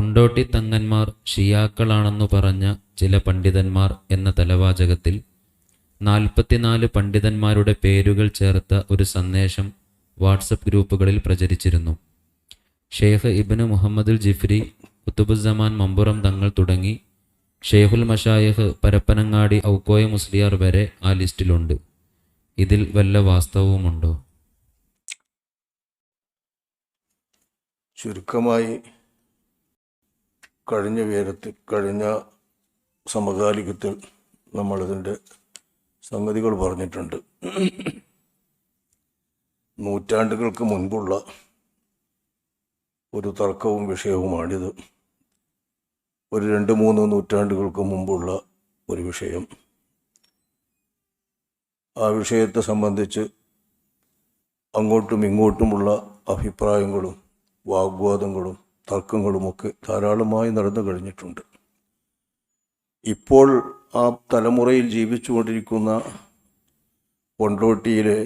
കൊണ്ടോട്ടി തങ്ങന്മാർ ഷിയാക്കളാണെന്നു പറഞ്ഞ ചില പണ്ഡിതന്മാർ എന്ന തലവാചകത്തിൽ നാൽപ്പത്തിനാല് പണ്ഡിതന്മാരുടെ പേരുകൾ ചേർത്ത ഒരു സന്ദേശം വാട്സപ്പ് ഗ്രൂപ്പുകളിൽ പ്രചരിച്ചിരുന്നു. ഷെയ്ഖ് ഇബ്നു മുഹമ്മദുൽ ജിഫ്രി കുത്തുബുസമാൻ മമ്പുറം തങ്ങൾ തുടങ്ങി ഷെയ്ഖുൽ മഷായഹ് പരപ്പനങ്ങാടി ഔക്കോയ മുസ്ലിയാർ വരെ ആ ലിസ്റ്റിലുണ്ട്. ഇതിൽ വല്ല വാസ്തവവുമുണ്ടോ? ചുരുക്കമായി കഴിഞ്ഞ ഉയരത്തിൽ കഴിഞ്ഞ സമകാലികത്തിൽ നമ്മളിതിന്റെ സംഗതികൾ പറഞ്ഞിട്ടുണ്ട്. നൂറ്റാണ്ടുകൾക്ക് മുൻപുള്ള ഒരു തർക്കവും വിഷയവുമാണിത്. ഒരു രണ്ട് മൂന്ന് നൂറ്റാണ്ടുകൾക്ക് മുമ്പുള്ള ഒരു വിഷയം. ആ വിഷയത്തെ സംബന്ധിച്ച് അങ്ങോട്ടും ഇങ്ങോട്ടുമുള്ള അഭിപ്രായങ്ങളും വാഗ്വാദങ്ങളും തർക്കങ്ങളുമൊക്കെ ധാരാളമായി നടന്നു കഴിഞ്ഞിട്ടുണ്ട്. ഇപ്പോൾ ആ തലമുറയിൽ ജീവിച്ചുകൊണ്ടിരിക്കുന്ന കൊണ്ടോട്ടിയിലെ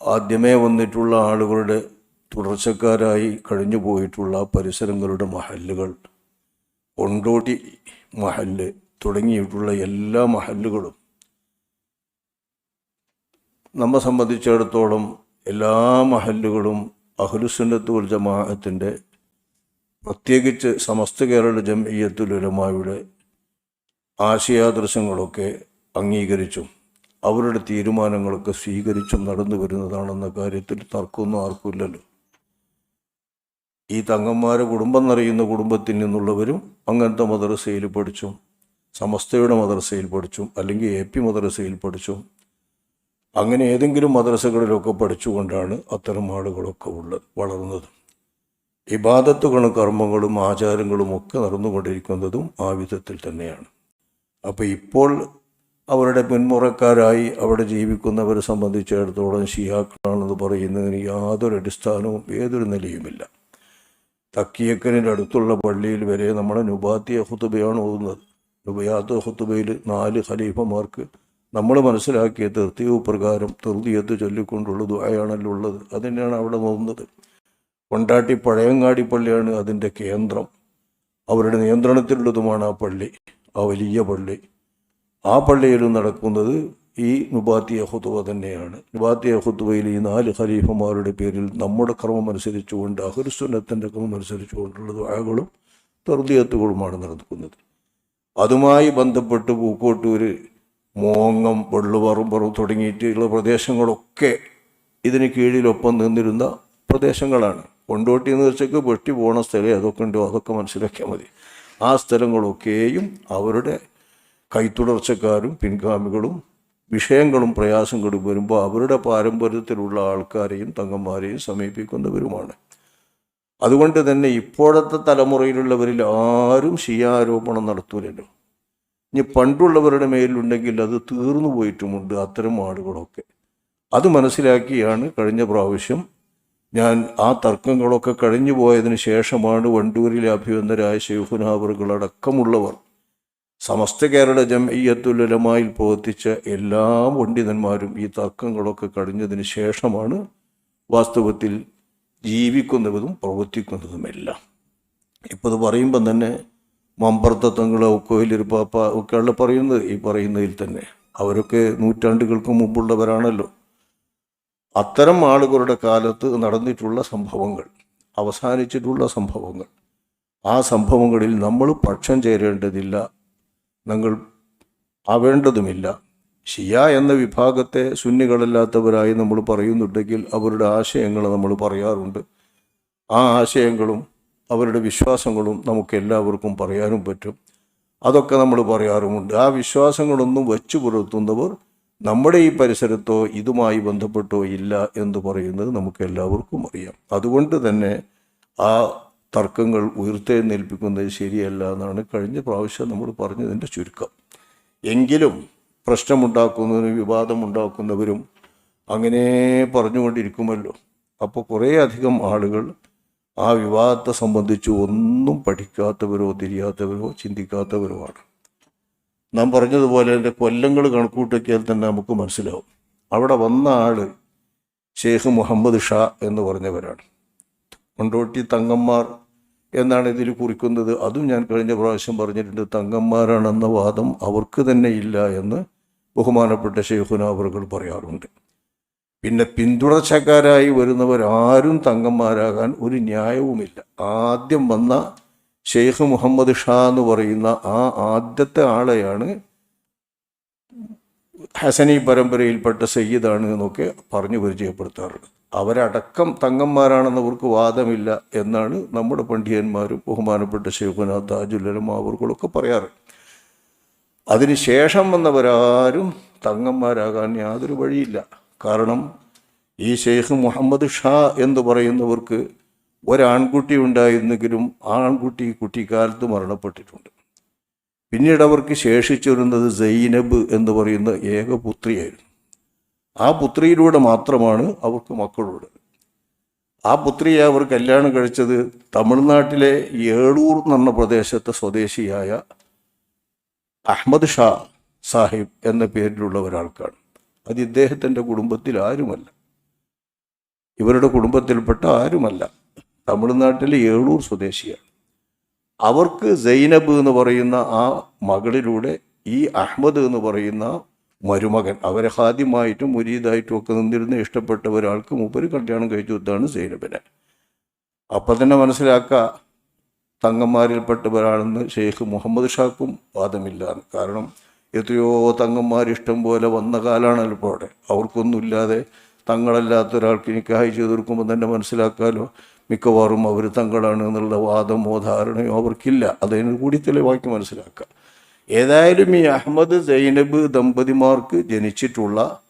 ആദ്യമേ വന്നിട്ടുള്ള ആളുകളുടെ തുടർച്ചക്കാരായി കഴിഞ്ഞു പോയിട്ടുള്ള പരിസരങ്ങളുടെ മഹല്ലുകൾ കൊണ്ടോട്ടി മഹല്ല് തുടങ്ങിയിട്ടുള്ള എല്ലാ മഹല്ലുകളും നമ്മെ സംബന്ധിച്ചിടത്തോളം എല്ലാ മഹല്ലുകളും അഹ്ലുസുന്നത്ത് ജമാഅത്തിന്റെ പ്രത്യേകിച്ച് സമസ്ത കേരള ജംഇയ്യത്തുൽ ഉലമായുടെ ആശയാദർശങ്ങളൊക്കെ അംഗീകരിച്ചും അവരുടെ തീരുമാനങ്ങളൊക്കെ സ്വീകരിച്ചും നടന്നു വരുന്നതാണെന്ന കാര്യത്തിൽ തർക്കമൊന്നും ആർക്കുമില്ലല്ലോ. ഈ തങ്ങന്മാരെ കുടുംബം നിറയുന്ന കുടുംബത്തിൽ നിന്നുള്ളവരും അങ്ങനത്തെ മദ്രസയിൽ പഠിച്ചും സമസ്തയുടെ മദ്രസയിൽ പഠിച്ചും അല്ലെങ്കിൽ എ പി മദ്രസയിൽ പഠിച്ചും അങ്ങനെ ഏതെങ്കിലും മദ്രസകളിലൊക്കെ പഠിച്ചുകൊണ്ടാണ് അത്തരം ആളുകളൊക്കെ ഉള്ളത് വളർന്നത്. ഇബാദത്തുകളും കർമ്മങ്ങളും ആചാരങ്ങളും ഒക്കെ നടന്നുകൊണ്ടിരിക്കുന്നതും ആ വിധത്തിൽ തന്നെയാണ്. അപ്പോൾ ഇപ്പോൾ അവരുടെ പിന്മുറക്കാരായി അവിടെ ജീവിക്കുന്നവരെ സംബന്ധിച്ചിടത്തോളം ഷിയാക്കളാണെന്ന് പറയുന്നതിന് യാതൊരു അടിസ്ഥാനവും ഏതൊരു നിലയുമില്ല. തക്കിയക്കനിന്റെ അടുത്തുള്ള പള്ളിയിൽ വരെ നമ്മുടെ നുബാത്തിയ ഹുത്തുബയാണ് ഓതുന്നത്. നുബയാത്ത് ഹുത്തുബയിൽ നാല് ഖലീഫമാർക്ക് നമ്മൾ മനസ്സിലാക്കിയ തെർത്തീവ് പ്രകാരം തെർത്തിയത്ത് ചൊല്ലിക്കൊണ്ടുള്ള ദുആയാണല്ലോ ഉള്ളത്. അതിനാണ് അവിടെ നോക്കുന്നത്. കൊണ്ടാട്ടി പഴയങ്ങാടി പള്ളിയാണ് അതിന്റെ കേന്ദ്രം. അവരുടെ നിയന്ത്രണത്തിലുള്ളതുമാണ് ആ പള്ളി ആ വലിയ പള്ളി. ആ പള്ളിയിലും നടക്കുന്നത് ഈ നുബാത്തിയ ഹുത്തുവ തന്നെയാണ്. നുബാത്തിയ ഹുത്തുവയിൽ ഈ നാല് ഖലീഫമാരുടെ പേരിൽ നമ്മുടെ ക്രമം അനുസരിച്ചുകൊണ്ട് അഹുരുസുന്നത്തിന്റെ ക്രമം അനുസരിച്ചുകൊണ്ടുള്ള ദുആകളും തെർദിയത്തുകളുമാണ് നടക്കുന്നത്. അതുമായി ബന്ധപ്പെട്ട് പൂക്കോട്ടൂര് മോങ്ങം വെള്ളുപറമ്പറു തുടങ്ങിയിട്ടുള്ള പ്രദേശങ്ങളൊക്കെ ഇതിന് കീഴിലൊപ്പം നിന്നിരുന്ന പ്രദേശങ്ങളാണ്. കൊണ്ടോട്ടി എന്ന് വെച്ചൊക്കെ വെട്ടി പോണ സ്ഥലം അതൊക്കെ ഉണ്ടോ? അതൊക്കെ മനസ്സിലാക്കിയാൽ മതി. ആ സ്ഥലങ്ങളൊക്കെയും അവരുടെ കൈത്തുടർച്ചക്കാരും പിൻഗാമികളും വിഷയങ്ങളും പ്രയാസങ്ങളും വരുമ്പോൾ അവരുടെ പാരമ്പര്യത്തിലുള്ള ആൾക്കാരെയും തങ്ങന്മാരെയും സമീപിക്കുന്നവരുമാണ്. അതുകൊണ്ട് തന്നെ ഇപ്പോഴത്തെ തലമുറയിലുള്ളവരിൽ ആരും ശിയാരോപണം നടത്തൂലല്ലോ. ഇനി പണ്ടുള്ളവരുടെ മേലുണ്ടെങ്കിൽ അത് തീർന്നു പോയിട്ടുമുണ്ട് അത്തരം ആളുകളൊക്കെ. അത് മനസ്സിലാക്കിയാണ് കഴിഞ്ഞ പ്രാവശ്യം ഞാൻ ആ തർക്കങ്ങളൊക്കെ കഴിഞ്ഞു പോയതിന് ശേഷമാണ് വണ്ടൂരിലെ അഭിവന്ദരായ ശൈഖുനാവറുകളടക്കമുള്ളവർ സമസ്ത കേരള ജംഇയ്യത്തുലമായിൽ പ്രവർത്തിച്ച എല്ലാ പണ്ഡിതന്മാരും ഈ തർക്കങ്ങളൊക്കെ കഴിഞ്ഞതിന് ശേഷമാണ് വാസ്തവത്തിൽ ജീവിക്കുന്നതും പ്രവർത്തിക്കുന്നതുമെല്ലാം. ഇപ്പോൾ ഇത് പറയുമ്പം തന്നെ മമ്പർത്തത്വങ്ങൾ പാപ്പ ഒക്കെയുള്ള പറയുന്നത് ഈ പറയുന്നതിൽ തന്നെ. അവരൊക്കെ നൂറ്റാണ്ടുകൾക്ക് മുമ്പുള്ളവരാണല്ലോ. അത്തരം ആളുകളുടെ കാലത്ത് നടന്നിട്ടുള്ള സംഭവങ്ങൾ അവസാനിച്ചിട്ടുള്ള സംഭവങ്ങൾ ആ സംഭവങ്ങളിൽ നമ്മൾ പക്ഷം ചേരേണ്ടതില്ല നിങ്ങൾ ആവേണ്ടതുമില്ല. ഷിയ എന്ന വിഭാഗത്തെ സുന്നികളല്ലാത്തവരായി നമ്മൾ പറയുന്നുണ്ടെങ്കിൽ അവരുടെ ആശയങ്ങൾ നമ്മൾ പറയാറുണ്ട്. ആ ആശയങ്ങളും അവരുടെ വിശ്വാസങ്ങളും നമുക്ക് എല്ലാവർക്കും പറയാനും പറ്റും. അതൊക്കെ നമ്മൾ പറയാറുമുണ്ട്. ആ വിശ്വാസങ്ങളൊന്നും വെച്ചു പുലർത്തുന്നവർ നമ്മുടെ ഈ പരിസരത്തോ ഇതുമായി ബന്ധപ്പെട്ടോ ഇല്ല എന്ന് പറയുന്നത് നമുക്ക് എല്ലാവർക്കും അറിയാം. അതുകൊണ്ട് തന്നെ ആ തർക്കങ്ങൾ ഉയർത്തെഴുന്നേൽപ്പിക്കുന്നത് ശരിയല്ല എന്നാണ് കഴിഞ്ഞ പ്രാവശ്യം നമ്മൾ പറഞ്ഞതിന്റെ ചുരുക്കം. എങ്കിലും പ്രശ്നമുണ്ടാക്കുന്നവരും വിവാദമുണ്ടാക്കുന്നവരും അങ്ങനെ പറഞ്ഞുകൊണ്ടിരിക്കുമല്ലോ. അപ്പോൾ കുറേ അധികം ആളുകൾ ആ വിവാദത്തെ സംബന്ധിച്ച് ഒന്നും പഠിക്കാത്തവരോ തിരിയാത്തവരോ ചിന്തിക്കാത്തവരോ ആണ്. നാം പറഞ്ഞതുപോലെ എന്റെ കൊല്ലങ്ങൾ കണക്കൂട്ടിയാൽ തന്നെ നമുക്ക് മനസ്സിലാവും. അവിടെ വന്ന ആൾ ഷെയ്ഖ് മുഹമ്മദ് ഷാ എന്ന് പറഞ്ഞവരാണ്. കൊണ്ടോട്ടി തങ്ങന്മാർ എന്നാണ് ഇതിൽ കുറിക്കുന്നത്. അതും ഞാൻ കഴിഞ്ഞ പ്രാവശ്യം പറഞ്ഞിട്ടുണ്ട്. തങ്ങന്മാരാണെന്ന വാദം അവർക്ക് തന്നെ ഇല്ല എന്ന് ബഹുമാനപ്പെട്ട ഷെയ്ഖുന പറയാറുണ്ട്. പിന്നെ പിന്തുടർച്ചക്കാരായി വരുന്നവർ ആരും തങ്ങന്മാരാകാൻ ഒരു ന്യായവുമില്ല. ആദ്യം വന്ന ഷെയ്ഖ് മുഹമ്മദ് ഷാ എന്ന് പറയുന്ന ആ ആദ്യത്തെ ആളെയാണ് ഹസനി പരമ്പരയിൽപ്പെട്ട സയ്യിദാണ് എന്നൊക്കെ പറഞ്ഞു പരിചയപ്പെടുത്താറുള്ളത്. അവരടക്കം തങ്ങന്മാരാണെന്നവർക്ക് വാദമില്ല എന്നാണ് നമ്മുടെ പണ്ഡിതന്മാരും ബഹുമാനപ്പെട്ട ഷെയ്ഖുന താജുലരും അവർകളൊക്കെ പറയാറ്. അതിനുശേഷം വന്നവരാരും തങ്ങന്മാരാകാൻ യാതൊരു വഴിയില്ല. കാരണം ഈ ഷെയ്ഖ് മുഹമ്മദ് ഷാ എന്ന് പറയുന്നവർക്ക് ഒരാൺകുട്ടി ഉണ്ടായിരുന്നെങ്കിലും ആ ആൺകുട്ടി കുട്ടിക്കാലത്ത് മരണപ്പെട്ടിട്ടുണ്ട്. പിന്നീട് അവർക്ക് ശേഷിച്ചിരുന്നത് സൈനബ് എന്ന് പറയുന്ന ഏക പുത്രിയായിരുന്നു. ആ പുത്രിയിലൂടെ മാത്രമാണ് അവർക്ക് മക്കളുള്ളത്. ആ പുത്രിയെ അവർ കല്യാണം കഴിച്ചത് തമിഴ്നാട്ടിലെ ഏളൂർ എന്ന പ്രദേശത്തെ സ്വദേശിയായ അഹമ്മദ് ഷാ സാഹിബ് എന്ന പേരിലുള്ള ഒരാൾക്കാണ്. അത് ഇദ്ദേഹത്തിന്റെ കുടുംബത്തിൽ ആരുമല്ല. ഇവരുടെ കുടുംബത്തിൽപ്പെട്ട ആരുമല്ല. തമിഴ്നാട്ടിലെ ഏളൂർ സ്വദേശിയാണ്. അവർക്ക് സൈനബ് എന്ന് പറയുന്ന ആ മകളിലൂടെ ഈ അഹമ്മദ് എന്ന് പറയുന്ന മരുമകൻ അവരെ ഹാദ്യമായിട്ടും മുരീദായിട്ടും ഒക്കെ നിന്നിരുന്ന ഇഷ്ടപ്പെട്ട ഒരാൾക്ക് മൂപ്പര് കല്യാണം കഴിച്ചു കൊടുത്താണ് സൈനബിനെ. അപ്പം തന്നെ മനസ്സിലാക്കുക തങ്ങന്മാരിൽപ്പെട്ട ഒരാളെന്ന് ഷെയ്ഖ് മുഹമ്മദ് ഷാക്കും വാദമില്ല കാരണം എത്രയോ തങ്ങന്മാർ ഇഷ്ടം പോലെ വന്ന കാലമാണല്ലോ ഇപ്പോൾ അവിടെ. അവർക്കൊന്നുമില്ലാതെ തങ്ങളല്ലാത്ത ഒരാൾക്ക് നിക്കാഹ് ചെയ്തു കൊടുക്കുമ്പോൾ തന്നെ മനസ്സിലാക്കാലോ. മിക്കവാറും അവർ തങ്ങളാണ് എന്നുള്ള വാദമോ ധാരണയോ അവർക്കില്ല. അതിന് കൂടി തെളിവാക്കി മനസ്സിലാക്കുക ഏതായാലും ഈ അഹമ്മദ് സൈനബ് ദമ്പതിമാർക്ക് ജനിച്ചിട്ടുള്ള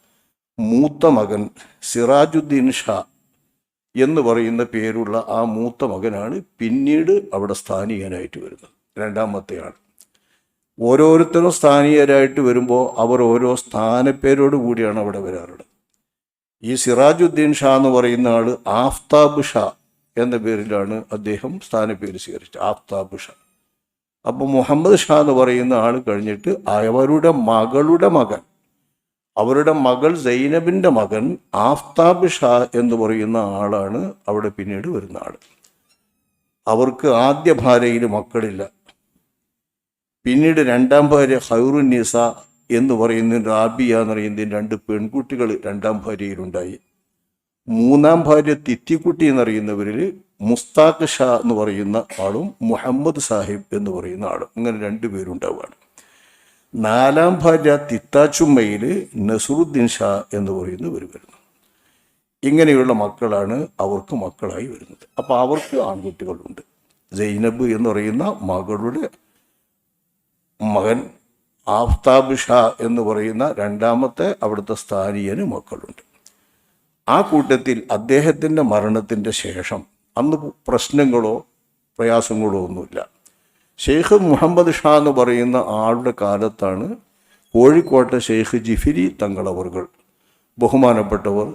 മൂത്ത മകൻ സിറാജുദ്ദീൻ ഷാ എന്ന് പറയുന്ന പേരുള്ള ആ മൂത്ത മകനാണ് പിന്നീട് അവിടെ സ്ഥാനീയനായിട്ട് വരുന്നത്. രണ്ടാമത്തെയാണ്. ഓരോരുത്തരും സ്ഥാനീയരായിട്ട് വരുമ്പോൾ അവർ ഓരോ സ്ഥാനപ്പേരോട് കൂടിയാണ് അവിടെ വരാറുള്ളത്. ഈ സിറാജുദ്ദീൻ ഷാ എന്ന് പറയുന്ന ആൾ ആഫ്താബ് ഷാ എന്ന പേരിലാണ് അദ്ദേഹം സ്ഥാനപ്പേര് സ്വീകരിച്ചത് ആഫ്താബ് ഷാ. അപ്പോൾ മുഹമ്മദ് ഷാ എന്ന് പറയുന്ന ആൾ കഴിഞ്ഞിട്ട് അവരുടെ മകളുടെ മകൻ അവരുടെ മകൾ സൈനബിന്റെ മകൻ ആഫ്താബ് ഷാ എന്ന് പറയുന്ന ആളാണ് അവിടെ പിന്നീട് വരുന്ന ആൾ അവർക്ക് ആദ്യ ഭാര്യയിൽ മക്കളില്ല. പിന്നീട് രണ്ടാം ഭാര്യ ഹൈറു നിസ എന്ന് പറയുന്ന റാബിയ എന്ന് പറയുന്ന രണ്ട് പെൺകുട്ടികൾ രണ്ടാം ഭാര്യയിലുണ്ടായി. മൂന്നാം ഭാര്യ തിത്തിക്കുട്ടി എന്നറിയുന്നവരിൽ മുസ്താഖ് ഷാ എന്ന് പറയുന്ന ആളും മുഹമ്മദ് സാഹിബ് എന്ന് പറയുന്ന ആളും അങ്ങനെ രണ്ടു പേരുണ്ടാവുകയാണ്. നാലാം ഭാര്യ തിത്താച്ചുമ്മയിൽ നസറുദ്ദീൻ ഷാ എന്ന് പറയുന്നവർ വരുന്നു. ഇങ്ങനെയുള്ള മക്കളാണ് അവർക്ക് മക്കളായി വരുന്നത്. അപ്പോൾ അവർക്ക് ആൺകുട്ടികളുണ്ട്. സൈനബ് എന്ന് പറയുന്ന മകളുടെ മകൻ ആഫ്താബ് ഷാ എന്ന് പറയുന്ന രണ്ടാമത്തെ അവിടുത്തെ സ്ഥാനീയന് മക്കളുണ്ട്. ആ കൂട്ടത്തിൽ അദ്ദേഹത്തിന്റെ മരണത്തിന്റെ ശേഷം അന്ന് പ്രശ്നങ്ങളോ പ്രയാസങ്ങളോ ഒന്നുമില്ല. ഷെയ്ഖ് മുഹമ്മദ് ഷാ എന്ന് പറയുന്ന ആളുടെ കാലത്താണ് കോഴിക്കോട്ടെ ഷെയ്ഖ് ജിഫിരി തങ്ങളവറുകൾ ബഹുമാനപ്പെട്ടവർ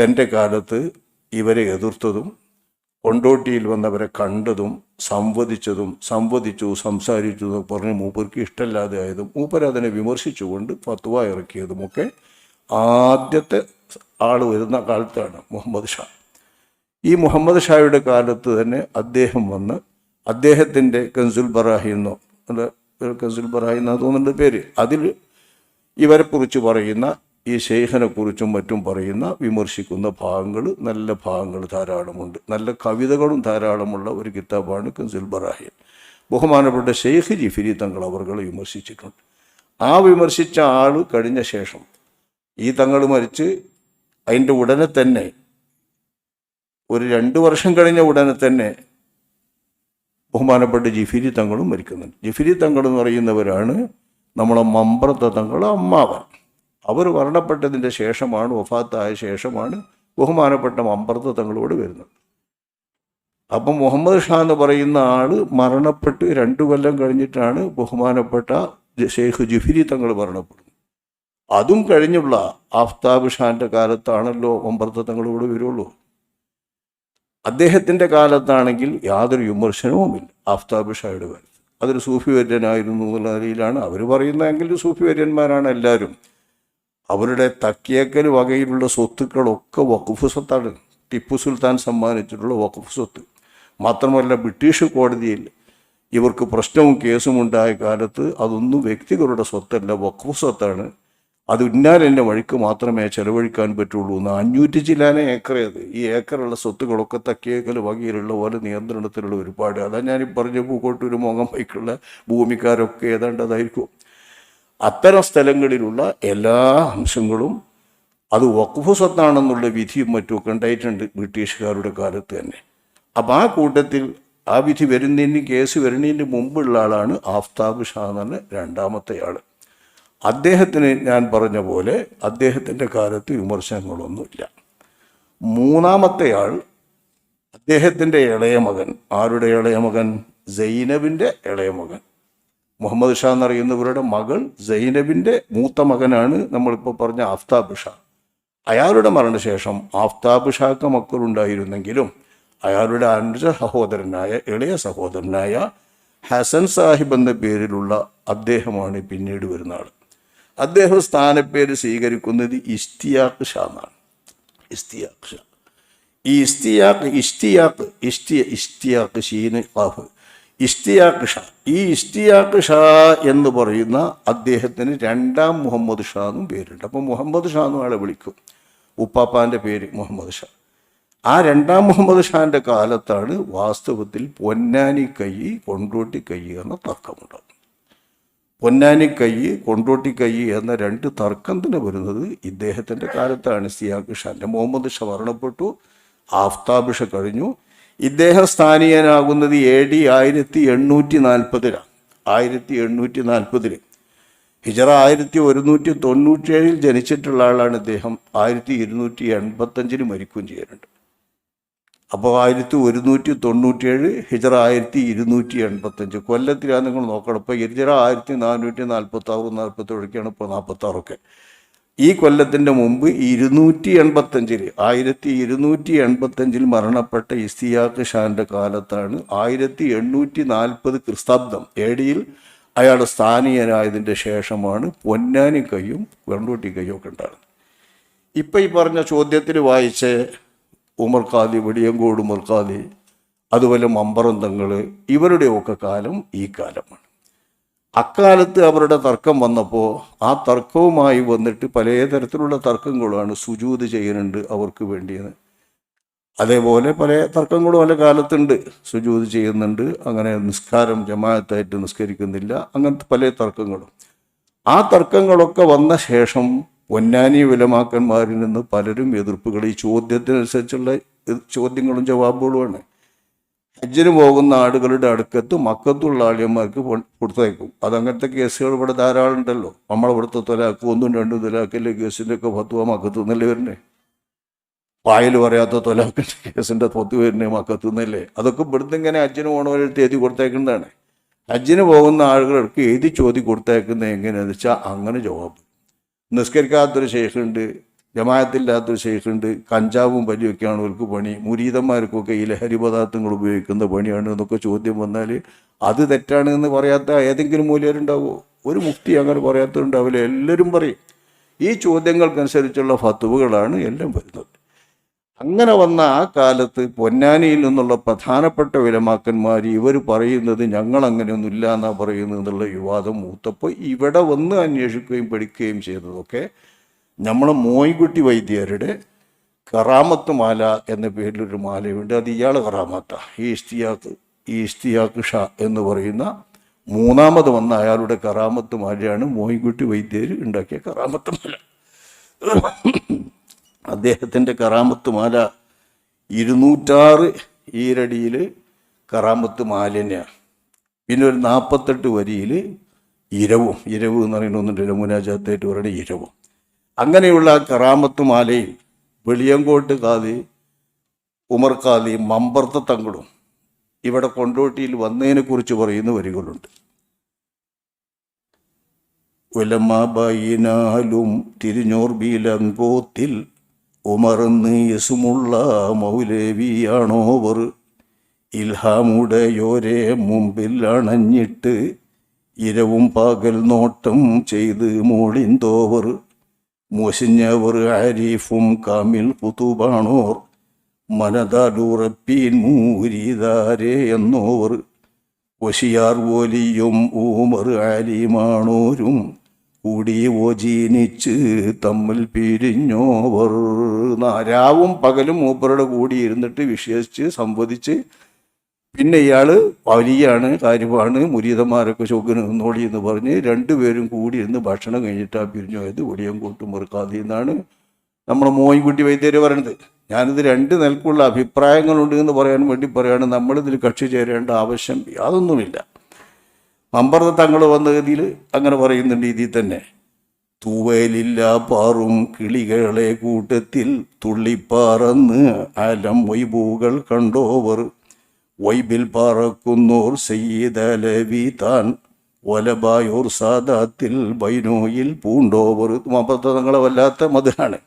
തന്റെ കാലത്ത് ഇവരെ എതിർത്തതും കൊണ്ടോട്ടിയിൽ വന്നവരെ കണ്ടതും സംവദിച്ചതും സംവദിച്ചു സംസാരിച്ചു എന്നൊക്കെ പറഞ്ഞ് മൂപ്പർക്ക് ഇഷ്ടമില്ലാതെ ആയതും മൂപ്പർ അതിനെ വിമർശിച്ചുകൊണ്ട് ഫത്വ ഇറക്കിയതുമൊക്കെ ആദ്യത്തെ ആൾ വരുന്ന കാലത്താണ് മുഹമ്മദ് ഷാ. ഈ മുഹമ്മദ് ഷായുടെ കാലത്ത് തന്നെ അദ്ദേഹം വന്ന് അദ്ദേഹത്തിന്റെ കൻസുൽ ബറാഹി എന്നോ കൻസുൽ ബറാഹി എന്നാ തോന്നുന്നുണ്ട് പേര്. അതിൽ ഇവരെക്കുറിച്ച് പറയുന്ന ഈ ശേഖനെക്കുറിച്ചും കുറിച്ചും മറ്റും പറയുന്ന വിമർശിക്കുന്ന ഭാഗങ്ങൾ നല്ല ഭാഗങ്ങൾ ധാരാളമുണ്ട്. നല്ല കവിതകളും ധാരാളമുള്ള ഒരു കിതാബാണ് കൻസിൽ ബറാഹിൻ ബഹുമാനപ്പെട്ട ഷെയ്ഖ് ജിഫിരി തങ്ങൾ അവർകളെ വിമർശിച്ചിട്ടുണ്ട്. ആ വിമർശിച്ച ആൾ കഴിഞ്ഞ ശേഷം ഈ തങ്ങൾ മരിച്ച് അതിന്റെ ഉടനെ തന്നെ ഒരു രണ്ട് വർഷം കഴിഞ്ഞ ഉടനെ തന്നെ ബഹുമാനപ്പെട്ട ജിഫിരി തങ്ങളും മരിക്കുന്നുണ്ട്. ജിഫിരി തങ്ങൾ എന്ന് പറയുന്നവരാണ് നമ്മളെ മമ്പ്രത്ത തങ്ങൾ അമ്മാവൻ. അവർ മരണപ്പെട്ടതിന്റെ ശേഷമാണ് വഫാത്തായ ശേഷമാണ് ബഹുമാനപ്പെട്ട മമ്പർത്ത് തങ്ങളോട് വരുന്നത്. അപ്പം മുഹമ്മദ് ഷാ എന്ന് പറയുന്ന ആൾ മരണപ്പെട്ട് രണ്ടു കൊല്ലം കഴിഞ്ഞിട്ടാണ് ബഹുമാനപ്പെട്ട ഷെയ്ഖ് ജുഫിരി തങ്ങൾ മരണപ്പെടുന്നത്. അതും കഴിഞ്ഞുള്ള ആഫ്താബ് ഷാന്റെ കാലത്താണല്ലോ മമ്പ്രത്ത തങ്ങളോട് വരുള്ളൂ. അദ്ദേഹത്തിന്റെ കാലത്താണെങ്കിൽ യാതൊരു വിമർശനവുമില്ല ആഫ്താബ് ഷായുടെ കാലത്ത് അതൊരു സൂഫി വര്യനായിരുന്നു എന്നുള്ള നിലയിലാണ് അവർ പറയുന്നതെങ്കിൽ സൂഫി വര്യന്മാരാണ് എല്ലാവരും. അവരുടെ തക്കിയേക്കൽ വകയിലുള്ള സ്വത്തുക്കളൊക്കെ വഖഫ് സ്വത്താണ്. ടിപ്പു സുൽത്താൻ സമ്മാനിച്ചിട്ടുള്ള വഖഫ് സ്വത്ത്. മാത്രമല്ല ബ്രിട്ടീഷ് കോടതിയിൽ ഇവർക്ക് പ്രശ്നവും കേസും ഉണ്ടായ കാലത്ത് അതൊന്നും വ്യക്തികളുടെ സ്വത്തല്ല വഖഫ് സ്വത്താണ്. അത് ഉന്നാലെന്റെ വഴിക്ക് മാത്രമേ ചെലവഴിക്കാൻ പറ്റുള്ളൂ എന്ന് അഞ്ഞൂറ്റി ചില്ലാന ഏക്കർ ഈ ഏക്കറുള്ള സ്വത്തുകളൊക്കെ തക്കിയേക്കൽ വകയിലുള്ള പോലെ നിയന്ത്രണത്തിലുള്ള ഒരുപാട്. അതാ ഞാൻ പറഞ്ഞ പൂക്കോട്ടൂർ മോങ്ങം വൈക്കുള്ള ഭൂമിക്കാരൊക്കെ ഏതാണ്ട് അതായിരിക്കും അത്തരം സ്ഥലങ്ങളിലുള്ള എല്ലാ അംശങ്ങളും അത് വഖഫ് സ്വത്താണെന്നുള്ള വിധിയും മറ്റുമൊക്കെ ഉണ്ടായിട്ടുണ്ട് ബ്രിട്ടീഷുകാരുടെ കാലത്ത് തന്നെ. അപ്പം ആ കൂട്ടത്തിൽ ആ വിധി വരുന്നതിന് കേസ് വരുന്നതിന് മുമ്പുള്ള ആളാണ് ആഫ്താബ് ഷാ എന്ന് പറഞ്ഞ രണ്ടാമത്തെ ആൾ അദ്ദേഹത്തിന് ഞാൻ പറഞ്ഞ പോലെ അദ്ദേഹത്തിന്റെ കാലത്ത് വിമർശനങ്ങളൊന്നുമില്ല. മൂന്നാമത്തെ ആൾ അദ്ദേഹത്തിന്റെ ഇളയ മകൻ. ആരുടെ ഇളയ മകൻ? സൈനബിന്റെ ഇളയ മകൻ. മുഹമ്മദ് ഷാ എന്നറിയുന്നവരുടെ മകൾ സൈനബിന്റെ മൂത്ത മകനാണ് നമ്മളിപ്പോൾ പറഞ്ഞ ആഫ്താബ് ഷാ. അയാളുടെ മരണശേഷം ആഫ്താബ് ഷാക്ക് മക്കളുണ്ടായിരുന്നെങ്കിലും അയാളുടെ അനുജ സഹോദരനായ ഇളയ സഹോദരനായ ഹസൻ സാഹിബ് എന്ന പേരിലുള്ള അദ്ദേഹമാണ് പിന്നീട് വരുന്ന ആൾ അദ്ദേഹം സ്ഥാനപ്പേര് സ്വീകരിക്കുന്നത് ഇസ്തിയാഖ് ഷാ എന്നാണ്. ഇസ്തിയാഖ് ഷാ. ഈ ഇസ്തിയാഖ് ഇഷ്തിയാഖ് ഇസ്തിയ ഇഷ്തിയാഖ് ഷീന് ഖാഫ് ഇഷ്തിയാഖ് ഷാ. ഈ ഇഷ്തിയാഖ് ഷാ എന്ന് പറയുന്ന അദ്ദേഹത്തിന് രണ്ടാം മുഹമ്മദ് ഷാ എന്നും പേരുണ്ട്. അപ്പോൾ മുഹമ്മദ് ഷാ എന്നും ആളെ വിളിക്കും. ഉപ്പാപ്പാന്റെ പേര് മുഹമ്മദ് ഷാ. ആ രണ്ടാം മുഹമ്മദ് ഷാന്റെ കാലത്താണ് വാസ്തവത്തിൽ പൊന്നാനി കൈ കൊണ്ടോട്ടി കൈ എന്ന തർക്കമുണ്ടാകും പൊന്നാനി കൈ കൊണ്ടോട്ടി കൈ എന്ന രണ്ട് തർക്കം തന്നെ വരുന്നത് ഇദ്ദേഹത്തിന്റെ കാലത്താണ് സിയാഖ് ഷാന്റെ മുഹമ്മദ് ഷാ മരണപ്പെട്ടു ആഫ്താബ് ഷാ കഴിഞ്ഞു. ഇദ്ദേഹം സ്ഥാനീയനാകുന്നത് എ ഡി ആയിരത്തി എണ്ണൂറ്റി നാൽപ്പതിലാണ് ആയിരത്തി എണ്ണൂറ്റി നാൽപ്പതിൽ ഹിജറ ആയിരത്തി ഒരുന്നൂറ്റി തൊണ്ണൂറ്റേഴിൽ ജനിച്ചിട്ടുള്ള ആളാണ് ഇദ്ദേഹം. ആയിരത്തി ഇരുന്നൂറ്റി എൺപത്തഞ്ചിന് മരിക്കുകയും ചെയ്യുന്നുണ്ട് അപ്പോൾ ആയിരത്തി ഒരുന്നൂറ്റി തൊണ്ണൂറ്റിയേഴ് ഹിജറ ആയിരത്തി ഇരുന്നൂറ്റി എൺപത്തഞ്ച് കൊല്ലത്തിലാണ് നിങ്ങൾ നോക്കണം. ഇപ്പോൾ ഹിജറ ആയിരത്തി നാനൂറ്റി നാൽപ്പത്തി ആറ് നാൽപ്പത്തേഴൊക്കെയാണ് ഇപ്പോൾ നാൽപ്പത്താറൊക്കെ. ഈ കൊല്ലത്തിന്റെ മുമ്പ് ഇരുന്നൂറ്റി എൺപത്തഞ്ചിൽ ആയിരത്തി ഇരുന്നൂറ്റി എൺപത്തഞ്ചിൽ മരണപ്പെട്ട ഇസ്തിയാഖ് ഷാന്റെ കാലത്താണ് ആയിരത്തി എണ്ണൂറ്റി നാൽപ്പത് ക്രിസ്താബ്ദം. എ ഡിയിൽ അയാൾ സ്ഥാനീയനായതിന്റെ ശേഷമാണ് പൊന്നാനി കയ്യും വെണ്ടൂട്ടി കയ്യും ഒക്കെ ഉണ്ടാകുന്നത് ഇപ്പം ഈ പറഞ്ഞ ചോദ്യത്തിൽ വായിച്ച ഉമർ ഖാദി വെടിയങ്കോട് ഉമർ ഖാദി അതുപോലെ മമ്പറന്തങ്ങൾ ഇവരുടെയൊക്കെ കാലം ഈ കാലമാണ്. അക്കാലത്ത് അവരുടെ തർക്കം വന്നപ്പോൾ ആ തർക്കവുമായി വന്നിട്ട് പല തരത്തിലുള്ള തർക്കങ്ങളുമാണ് സുജൂത് ചെയ്യുന്നുണ്ട് അവർക്ക് വേണ്ടിയത് അതേപോലെ പല തർക്കങ്ങളും പല കാലത്തുണ്ട്. സുജൂത് ചെയ്യുന്നുണ്ട്. അങ്ങനെ നിസ്കാരം ജമാഅത്തായിട്ട് നിസ്കരിക്കുന്നില്ല. അങ്ങനത്തെ പല തർക്കങ്ങളും. ആ തർക്കങ്ങളൊക്കെ വന്ന ശേഷം പൊന്നാനി വിലമാക്കന്മാരിൽ നിന്ന് പലരും എതിർപ്പുകൾ ഈ ചോദ്യത്തിനനുസരിച്ചുള്ള ചോദ്യങ്ങളും ജവാബുകളുമാണ്. ഹജ്ജിന് പോകുന്ന ആടുകളുടെ അടുക്കത്ത് മക്കത്തുള്ള ആളിയന്മാർക്ക് കൊടുത്തയക്കും. അതങ്ങനത്തെ കേസുകൾ ഇവിടെ ധാരാളം ഉണ്ടല്ലോ. നമ്മളിവിടുത്തെ തൊലാക്ക് ഒന്നും രണ്ടും തൊലാക്കിലെ കേസിന്റെ ഒക്കെ ഫത്വ മക്കത്തു നിന്നല്ലേ വരുന്നേ? പായൽ പറയാത്ത തൊലാക്കിന്റെ കേസിന്റെ ഫത്വ വരുന്നേ മക്കത്തു നിന്നല്ലേ? അതൊക്കെ ഇവിടുന്ന് ഇങ്ങനെ ഹജ്ജിന് പോകണവരെടുത്ത് എഴുതി കൊടുത്തേക്കുന്നതാണ് ഹജ്ജിന് പോകുന്ന ആളുകൾക്ക് എഴുതി ചോദ്യം കൊടുത്തേക്കുന്നത് എങ്ങനെയാണെന്ന് വെച്ചാൽ അങ്ങനെ ജവാബ്. നിസ്കരിക്കാത്തൊരു ശേഷമുണ്ട് ജമാഅത്തില്ലാത്തൊരു ശേഷമുണ്ട് കഞ്ചാവും വലിയൊക്കെയാണ് അവർക്ക് പണി. മുരീതന്മാർക്കൊക്കെ ഈ ലഹരി പദാർത്ഥങ്ങൾ ഉപയോഗിക്കുന്ന പണിയാണ് എന്നൊക്കെ ചോദ്യം വന്നാൽ അത് തെറ്റാണ് എന്ന് പറയാത്ത ഏതെങ്കിലും മൂല്യരുണ്ടാവോ ഒരു മുക്തി അങ്ങനെ പറയാത്തതുണ്ടാവില്ല എല്ലാവരും പറയും. ഈ ചോദ്യങ്ങൾക്കനുസരിച്ചുള്ള ഫത്തുവകളാണ് എല്ലാം വരുന്നത്. അങ്ങനെ വന്ന ആ കാലത്ത് പൊന്നാനിയിൽ നിന്നുള്ള പ്രധാനപ്പെട്ട വിലമാക്കന്മാർ ഇവർ പറയുന്നത് ഞങ്ങൾ അങ്ങനെയൊന്നുമില്ല എന്നാണ് പറയുന്നത് എന്നുള്ള വിവാദം മൂത്തപ്പോൾ ഇവിടെ വന്ന് അന്വേഷിക്കുകയും പഠിക്കുകയും ചെയ്തതൊക്കെ നമ്മളെ മോയ്കുട്ടി വൈദ്യരുടെ കറാമത്ത് മാല എന്ന പേരിലൊരു മാലയുണ്ട്. അത് ഇയാൾ കറാമത്ത. ഈ ഇഷ്തിയാക്ക് ഈ ഷാ എന്ന് പറയുന്ന മൂന്നാമത് വന്ന അയാളുടെ കറാമത്ത് മാലയാണ് മോയ്കുട്ടി വൈദ്യർ ഉണ്ടാക്കിയ കറാമത്ത് മാല. അദ്ദേഹത്തിന്റെ കറാമത്ത് മാല ഇരുന്നൂറ്റാറ് ഈരടിയിൽ കറാമത്ത് മാല തന്നെയാണ് പിന്നെ ഒരു നാൽപ്പത്തെട്ട് വരിയിൽ ഇരവും. ഇരവ് എന്ന് പറയുന്ന ഒന്നുണ്ട് രമുനാജാത്തേറ്റ് പറയുന്നത് ഇരവും. അങ്ങനെയുള്ള ആ കറാമത്ത് മാലയിൽ വെളിയങ്കോട്ട് കാതി ഉമർ കാതി മമ്പർത്ത തങ്ങളും ഇവിടെ കൊണ്ടോട്ടിയിൽ വന്നതിനെക്കുറിച്ച് പറയുന്ന വരികളുണ്ട്. ഉലമാബൈനാലും തിരിഞ്ഞോർ ബീലങ്കോത്തിൽ ഉമർന്ന് യസുമുള്ള മൗലവിയാണോവർ ഇൽഹാമുടയോരെ മുമ്പിൽ അണഞ്ഞിട്ട് ഇരവും പകൽ നോട്ടം ചെയ്ത് മോളിന്തോവർ. മുസിഞ്ഞവർ ഹരീഫും കാമിൽ കുത്തുബാണോർ മനതാലുറപ്പീൻ മൂരിതാരേ എന്നോവർ ഒശിയാർ ഓലിയും ഊമർ ആലിമാണോരും കൂടി ഓജീനിച്ച് തമ്മിൽ പിരിഞ്ഞോവർ. നാരാവും പകലും മൂപ്പരുടെ കൂടി ഇരുന്നിട്ട് വിശ്വസിച്ച് സംവദിച്ച് പിന്നെ ഇയാൾ വലിയാണ് കാര്യമാണ് മുരീതന്മാരൊക്കെ ചോക്കിന് നിന്നോളി എന്ന് പറഞ്ഞ് രണ്ടുപേരും കൂടി ഇരുന്ന് ഭക്ഷണം കഴിഞ്ഞിട്ട് ആ ഒടിയം കൂട്ടും മുറുക്കാതി എന്നാണ് നമ്മുടെ മോയിൻകുട്ടി വൈദ്യര് പറയണത്. ഞാനിത് രണ്ട് നിലക്കുള്ള അഭിപ്രായങ്ങളുണ്ട് എന്ന് പറയാൻ വേണ്ടി പറയാണ്. നമ്മളിതിൽ കക്ഷി ചേരേണ്ട ആവശ്യം യാതൊന്നുമില്ല. മമ്പർത്ത തങ്ങൾ വന്ന ഗതിയിൽ അങ്ങനെ പറയുന്നുണ്ട് ഇതിൽ തന്നെ. തൂവലില്ല പാറും കിളികളെ കൂട്ടത്തിൽ തുള്ളിപ്പാറന്ന് അലം വൈബൂകൾ കണ്ടോവർ. വൈബിൽ പാറക്കുന്നോർ സയ്യിദലവി താൻ വലബായൂർ സാദാത്തിൽ ബൈനോയിൽ പൂണ്ടോവർ. മതങ്ങളെ തങ്ങളെ വല്ലാത്ത മതിലാണ്.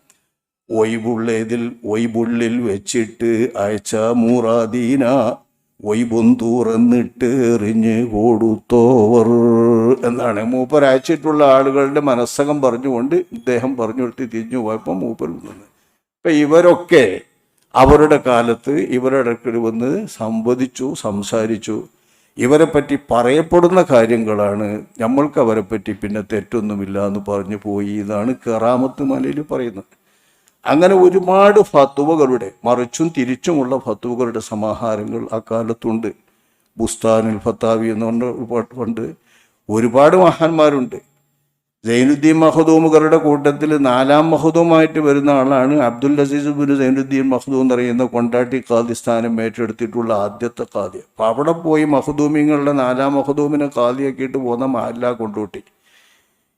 ഒയ്ബുള്ളതിൽ ഒയ്ബുള്ളിൽ വെച്ചിട്ട് അയച്ച മൂറാദീന ഒയ്ബും തുറന്നിട്ട് എറിഞ്ഞ് കൊടുത്തോവർ എന്നാണ്. മൂപ്പർ അയച്ചിട്ടുള്ള ആളുകളുടെ മനസ്സകം പറഞ്ഞുകൊണ്ട് ഇദ്ദേഹം പറഞ്ഞു കൊടുത്ത് തിരിഞ്ഞു പോയപ്പോൾ മൂപ്പർ ഇവരൊക്കെ അവരുടെ കാലത്ത് ഇവരുടെ അടുക്കൽ വന്ന് സംവദിച്ചു സംസാരിച്ചു. ഇവരെ പറ്റി പറയപ്പെടുന്ന കാര്യങ്ങളാണ്. നമ്മൾക്ക് അവരെ പറ്റി പിന്നെ തെറ്റൊന്നുമില്ല എന്ന് പറഞ്ഞു പോയി എന്നാണ് കെറാമത്ത് മലയിൽ പറയുന്നത്. അങ്ങനെ ഒരുപാട് ഫത്തുവകളുടെ മറിച്ചും തിരിച്ചുമുള്ള ഫത്തുവകളുടെ സമാഹാരങ്ങൾ അക്കാലത്തുണ്ട് ബുസ്താനുൽ ഫത്താവി എന്നുകൊണ്ട് കൊണ്ട് ഒരുപാട് മഹാന്മാരുണ്ട്. സൈനുദ്ദീൻ മഹദൂമുകളുടെ കൂട്ടത്തിൽ നാലാം മഹദൂമായിട്ട് വരുന്ന ആളാണ് അബ്ദുൽ അസീസ് ബിൻ സൈനുദ്ദീൻ മഹദൂം എന്ന് പറയുന്ന കൊണ്ടാട്ടി ഖാദി സ്ഥാനം ഏറ്റെടുത്തിട്ടുള്ള ആദ്യത്തെ ഖാദി. അപ്പം അവിടെ പോയി മഹദൂമിങ്ങളുടെ നാലാം മഹദൂമിനെ ഖാദിയാക്കിയിട്ട് പോകുന്ന മഹല്ല കൊണ്ടോട്ടി.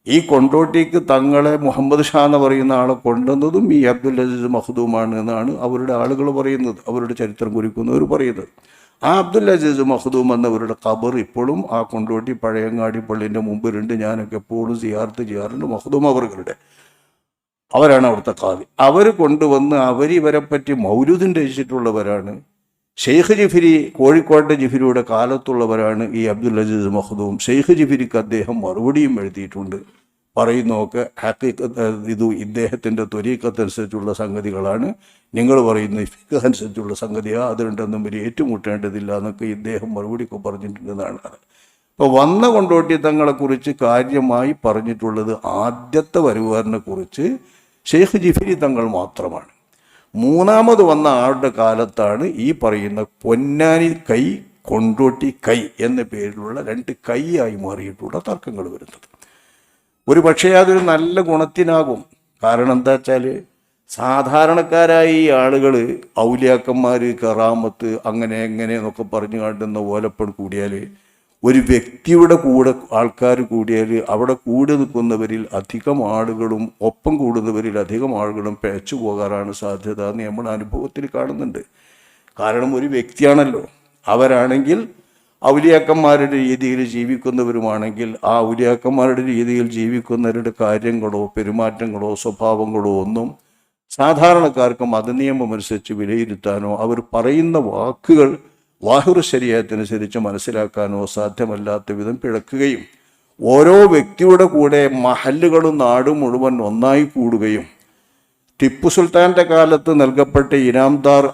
ഈ കൊണ്ടോട്ടിക്ക് തങ്ങളെ മുഹമ്മദ് ഷാ എന്ന് പറയുന്ന ആളെ കൊണ്ടുവന്നതും ഈ അബ്ദുൽ അസീസ് മഹദൂമാണ് എന്നാണ് അവരുടെ ആളുകൾ പറയുന്നത്. അവരുടെ ചരിത്രം കുറിക്കുന്നവർ പറയുന്നത്. ആ അബ്ദുൽ അജീസ് മഹദൂം എന്നവരുടെ ഖബർ ഇപ്പോഴും ആ കൊണ്ടോട്ടി പഴയങ്ങാടി പള്ളിന്റെ മുമ്പിലുണ്ട് ഞാനൊക്കെ എപ്പോഴും സിയാർത്ത് ചെയ്യാറുണ്ട് മഹദൂം അവർകളുടെ അവരാണ് അവിടുത്തെ ഖാദി. അവർ കൊണ്ടുവന്ന് അവർ ഇവരെ പറ്റി മൗലൂദിൻ രചിച്ചിട്ടുള്ളവരാണ്. ഷെയ്ഖ് ജിഫിരി കോഴിക്കോട്ടെ ജിഫിരിയുടെ കാലത്തുള്ളവരാണ് ഈ അബ്ദുൽ അജീസ് മഹദൂം ഷെയ്ഖ് ജിഫിരിക്ക് അദ്ദേഹം മറുപടിയും എഴുതിയിട്ടുണ്ട്. പറയുന്നതൊക്കെ ഹക്കീക്കത്ത് ഇത് ഇദ്ദേഹത്തിന്റെ ത്വരീക്കത്തനുസരിച്ചുള്ള സംഗതികളാണ്. നിങ്ങൾ പറയുന്ന ഫിഖ് അനുസരിച്ചുള്ള അത് അതുകൊണ്ടൊന്നും ഇവർ ഏറ്റുമുട്ടേണ്ടതില്ല എന്നൊക്കെ ഇദ്ദേഹം മറുപടിയൊക്കെ പറഞ്ഞിട്ടുണ്ടെന്നാണ്. അപ്പോൾ വന്ന കൊണ്ടോട്ടി തങ്ങളെക്കുറിച്ച് കാര്യമായി പറഞ്ഞിട്ടുള്ളത് ആദ്യത്തെ വരുവാറിനെ കുറിച്ച് ഷെയ്ഖ് ജിഫിരി തങ്ങൾ മാത്രമാണ്. മൂന്നാമത് വന്ന ആളുടെ കാലത്താണ് ഈ പറയുന്ന പൊന്നാനി കൈ കൊണ്ടോട്ടി കൈ എന്ന പേരിലുള്ള രണ്ട് കൈയായി മാറിയിട്ടുള്ള തർക്കങ്ങൾ വരുന്നത്. ഒരു പക്ഷേ അതൊരു നല്ല ഗുണത്തിനാകും. കാരണം എന്താ വെച്ചാൽ സാധാരണക്കാരായ ഈ ആളുകൾ ഔലിയാക്കന്മാർ കറാമത്ത് അങ്ങനെ എങ്ങനെ എന്നൊക്കെ പറഞ്ഞു കാട്ടുന്ന ഓലപ്പൺ കൂടിയാൽ ഒരു വ്യക്തിയുടെ കൂടെ ആൾക്കാർ കൂടിയാൽ അവിടെ കൂടി നിൽക്കുന്നവരിൽ അധികം ആളുകളും ഒപ്പം കൂടുന്നവരിൽ അധികം ആളുകളും പിഴച്ചു പോകാറാണ് സാധ്യത എന്ന് നമ്മൾ അനുഭവത്തിൽ കാണുന്നുണ്ട്. കാരണം ഒരു വ്യക്തിയാണല്ലോ. അവരാണെങ്കിൽ ഔലിയാക്കന്മാരുടെ രീതിയിൽ ജീവിക്കുന്നവരുമാണെങ്കിൽ ആ ഔലിയാക്കന്മാരുടെ രീതിയിൽ ജീവിക്കുന്നവരുടെ കാര്യങ്ങളോ പെരുമാറ്റങ്ങളോ സ്വഭാവങ്ങളോ ഒന്നും സാധാരണക്കാർക്ക് മതനിയമം അനുസരിച്ച് വിലയിരുത്താനോ അവർ പറയുന്ന വാക്കുകൾ വാഹുർ ശരീരത്തിനനുസരിച്ച് മനസ്സിലാക്കാനോ സാധ്യമല്ലാത്ത വിധം പിഴക്കുകയും ഓരോ വ്യക്തിയുടെ കൂടെ മഹല്ലുകളും നാടും മുഴുവൻ ഒന്നായി കൂടുകയും ടിപ്പു സുൽത്താന്റെ കാലത്ത് നൽകപ്പെട്ട ഇനാംദാർ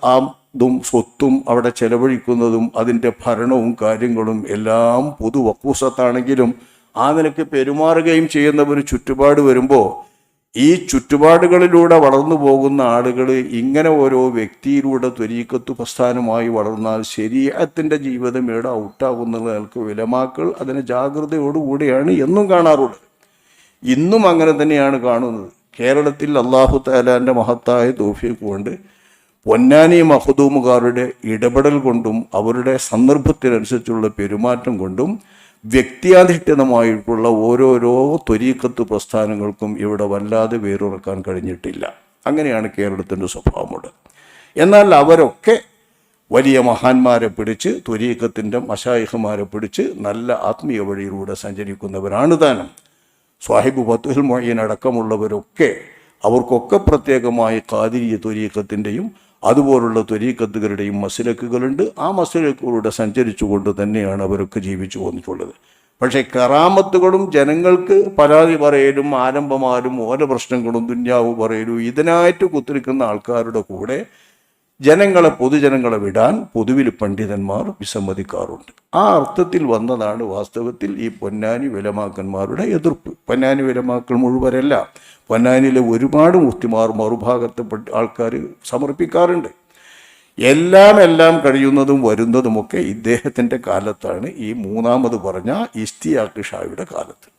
ആദും സ്വത്തും അവിടെ ചെലവഴിക്കുന്നതും അതിന്റെ ഭരണവും കാര്യങ്ങളും എല്ലാം പൊതു വക്കൂസത്താണെങ്കിലും ആ നിലയ്ക്ക് പെരുമാറുകയും ചെയ്യുന്ന ഒരു ചുറ്റുപാട് വരുമ്പോൾ ഈ ചുറ്റുപാടുകളിലൂടെ വളർന്നു പോകുന്ന ആളുകൾ ഇങ്ങനെ ഓരോ വ്യക്തിയിലൂടെ ത്വരീക്കത്ത് പ്രസ്ഥാനമായി വളർന്നാൽ ശരീരത്തിന്റെ ജീവിതം ഇവിടെ ഔട്ടാകുന്നത് നിലയ്ക്ക് വിലമാക്കൾ അതിന് ജാഗ്രതയോടുകൂടിയാണ് എന്നും കാണാറുള്ളത് ഇന്നും അങ്ങനെ തന്നെയാണ് കാണുന്നത്. കേരളത്തിൽ അള്ളാഹു താലാന്റെ മഹത്തായ തോഫിയൊക്കെ കൊണ്ട് പൊന്നാനി മഹദൂമുകാരുടെ ഇടപെടൽ കൊണ്ടും അവരുടെ സന്ദർഭത്തിനനുസരിച്ചുള്ള പെരുമാറ്റം കൊണ്ടും വ്യക്തിയാധിഷ്ഠിതമായിട്ടുള്ള ഓരോരോ ത്വരീക്കത്ത് പ്രസ്ഥാനങ്ങൾക്കും ഇവിടെ വല്ലാതെ വേറുറക്കാൻ കഴിഞ്ഞിട്ടില്ല. അങ്ങനെയാണ് കേരളത്തിന്റെ സ്വഭാവമുള്ളത്. എന്നാൽ അവരൊക്കെ വലിയ മഹാന്മാരെ പിടിച്ച് ത്വരീക്കത്തിന്റെ മഷായിഹമാരെ പിടിച്ച് നല്ല ആത്മീയ വഴിയിലൂടെ സഞ്ചരിക്കുന്നവരാണ് താനും. സ്വാഹിബ് ഫത്തുൽ മൊയ്യൻ അടക്കമുള്ളവരൊക്കെ അവർക്കൊക്കെ പ്രത്യേകമായി കാതിരിയ ത്വരീക്കത്തിന്റെയും അതുപോലുള്ള ത്വരീക്കത്തുകളുടെയും മസിലക്കുകളുണ്ട്. ആ മസിലക്കുകളുടെ സഞ്ചരിച്ചുകൊണ്ട് തന്നെയാണ് അവരൊക്കെ ജീവിച്ചു പോന്നിട്ടുള്ളത്. പക്ഷേ കറാമത്തുകളും ജനങ്ങൾക്ക് പരാതി പറയലും ആരംഭമാരും ഓരോ പ്രശ്നങ്ങളും ദുന്യാവ് പറയലും ഇതിനായിട്ട് കുത്തിരിക്കുന്ന ആൾക്കാരുടെ കൂടെ ജനങ്ങളെ പൊതുജനങ്ങളെ വിടാൻ പൊതുവിൽ പണ്ഡിതന്മാർ വിസമ്മതിക്കാറുണ്ട്. ആ അർത്ഥത്തിൽ വന്നതാണ് വാസ്തവത്തിൽ ഈ പൊന്നാനി വിലമാക്കന്മാരുടെ എതിർപ്പ്. പൊന്നാനി വിലമാക്കൾ മുഴുവനല്ല. പൊന്നാനിയിലെ ഒരുപാട് മുഫ്തിമാർ മറുഭാഗത്ത് ആൾക്കാർ സമർപ്പിക്കാറുണ്ട്. എല്ലാം എല്ലാം കഴിയുന്നതും വരുന്നതുമൊക്കെ ഇദ്ദേഹത്തിന്റെ കാലത്താണ്. ഈ മൂന്നാമത് പറഞ്ഞ ഇസ്തിയാക്ക് ഷായുടെ കാലത്ത്.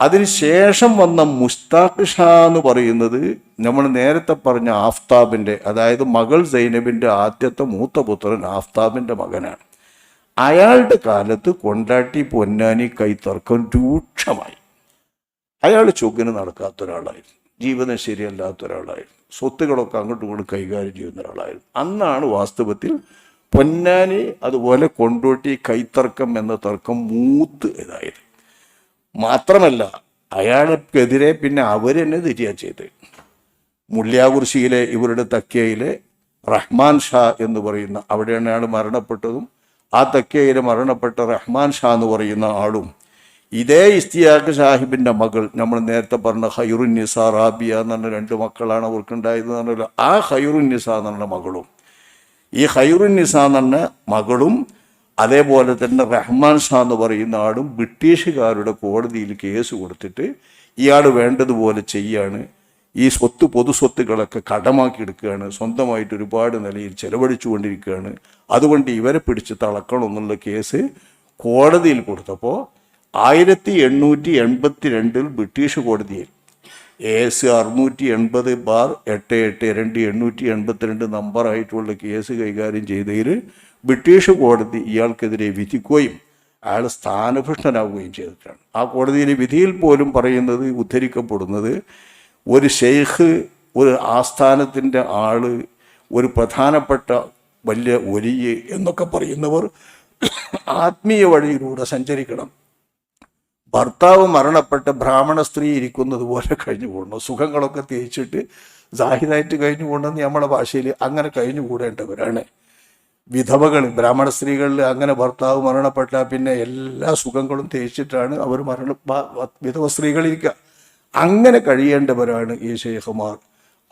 അതിനുശേഷം വന്ന മുസ്താഖ് ഷാ എന്ന് പറയുന്നത് നമ്മൾ നേരത്തെ പറഞ്ഞ ആഫ്താബിന്റെ അതായത് മകൾ സൈനബിന്റെ ആദ്യത്തെ മൂത്ത പുത്രൻ ആഫ്താബിന്റെ മകനാണ്. അയാളുടെ കാലത്ത് കൊണ്ടാട്ടി പൊന്നാനി കൈത്തർക്കം രൂക്ഷമായി. അയാൾ ചൊക്കിന് നടക്കാത്ത ഒരാളായിരുന്നു. ജീവിതം ശരിയല്ലാത്ത ഒരാളായിരുന്നു. സ്വത്തുകളൊക്കെ അങ്ങോട്ടും ഇങ്ങോട്ടും കൈകാര്യം ചെയ്യുന്ന ഒരാളായിരുന്നു. അന്നാണ് വാസ്തവത്തിൽ പൊന്നാനി അതുപോലെ കൊണ്ടോട്ടി കൈത്തർക്കം എന്ന തർക്കം മൂത്ത് ഇതായത്. മാത്രമല്ല അയാൾക്കെതിരെ പിന്നെ അവരെന്നെ തിരിയാ ചെയ്ത്. മുള്ളിയാകുർശിയിലെ ഇവരുടെ തക്കയിലെ റഹ്മാൻ ഷാ എന്ന് പറയുന്ന അവിടെയാണ് അയാൾ മരണപ്പെട്ടതും ആ തക്കയിലെ മരണപ്പെട്ട റഹ്മാൻ ഷാ എന്ന് പറയുന്ന ആളും ഇതേ ഇസ്തിയാഖ് സാഹിബിന്റെ മകൾ നമ്മൾ നേരത്തെ പറഞ്ഞ ഹൈറുൻ നിസ റാബിയ എന്ന് പറഞ്ഞ രണ്ട് മക്കളാണ് അവർക്കുണ്ടായത് എന്ന് പറഞ്ഞാൽ ആ ഹൈറുൻ നിസ എന്ന് പറഞ്ഞ മകളും. ഈ ഹൈറുൻ നിസ എന്ന് പറഞ്ഞ മകളും അതേപോലെ തന്നെ റഹ്മാൻ ഷാ എന്ന് പറയുന്ന ആളും ബ്രിട്ടീഷുകാരുടെ കോടതിയിൽ കേസ് കൊടുത്തിട്ട് ഇയാൾ വേണ്ടതുപോലെ ചെയ്യാണ്. ഈ സ്വത്ത് പൊതു സ്വത്തുകളൊക്കെ കടമാക്കി എടുക്കുകയാണ്. സ്വന്തമായിട്ട് ഒരുപാട് നിലയിൽ ചെലവഴിച്ചുകൊണ്ടിരിക്കുകയാണ് അതുകൊണ്ട് ഇവരെ പിടിച്ച് തളക്കണം എന്നുള്ള കേസ് കോടതിയിൽ കൊടുത്തപ്പോൾ ആയിരത്തി എണ്ണൂറ്റി എൺപത്തി രണ്ടിൽ ബ്രിട്ടീഷ് കോടതിയിൽ. എ എസ് അറുന്നൂറ്റി എൺപത് ബാർ എട്ട് എട്ട് രണ്ട് എണ്ണൂറ്റി എൺപത്തിരണ്ട് നമ്പറായിട്ടുള്ള കേസ് കൈകാര്യം ചെയ്തതിൽ ബ്രിട്ടീഷ് കോടതി ഇയാൾക്കെതിരെ വിധിക്കുകയും അയാൾ സ്ഥാനഭ്രഷ്ടനാവുകയും ചെയ്തിട്ടാണ്. ആ കോടതിയിലെ വിധിയിൽ പോലും പറയുന്നത് ഉദ്ധരിക്കപ്പെടുന്നത് ഒരു ഷെയ്ഖ് ഒരു ആസ്ഥാനത്തിന്റെ ആൾ ഒരു പ്രധാനപ്പെട്ട വലിയ ഒലിയ് എന്നൊക്കെ പറയുന്നവർ ആത്മീയ വഴിയിലൂടെ സഞ്ചരിക്കണം. ഭർത്താവ് മരണപ്പെട്ട ബ്രാഹ്മണ സ്ത്രീ ഇരിക്കുന്നത് പോലെ കഴിഞ്ഞു പോകണം സുഖങ്ങളൊക്കെ തേച്ചിട്ട് ജാഹിദായിട്ട് കഴിഞ്ഞു പോകണമെന്ന് നമ്മുടെ ഭാഷയിൽ അങ്ങനെ കഴിഞ്ഞു കൂടേണ്ടവരാണ്. വിധവകൾ ബ്രാഹ്മണ സ്ത്രീകളിൽ അങ്ങനെ ഭർത്താവ് മരണപ്പെട്ട പിന്നെ എല്ലാ സുഖങ്ങളും തേച്ചിട്ടാണ് അവർ മരണ വിധവ സ്ത്രീകളിരിക്കുക അങ്ങനെ കഴിയേണ്ടവരാണ് ഈ ശേഖമാർ.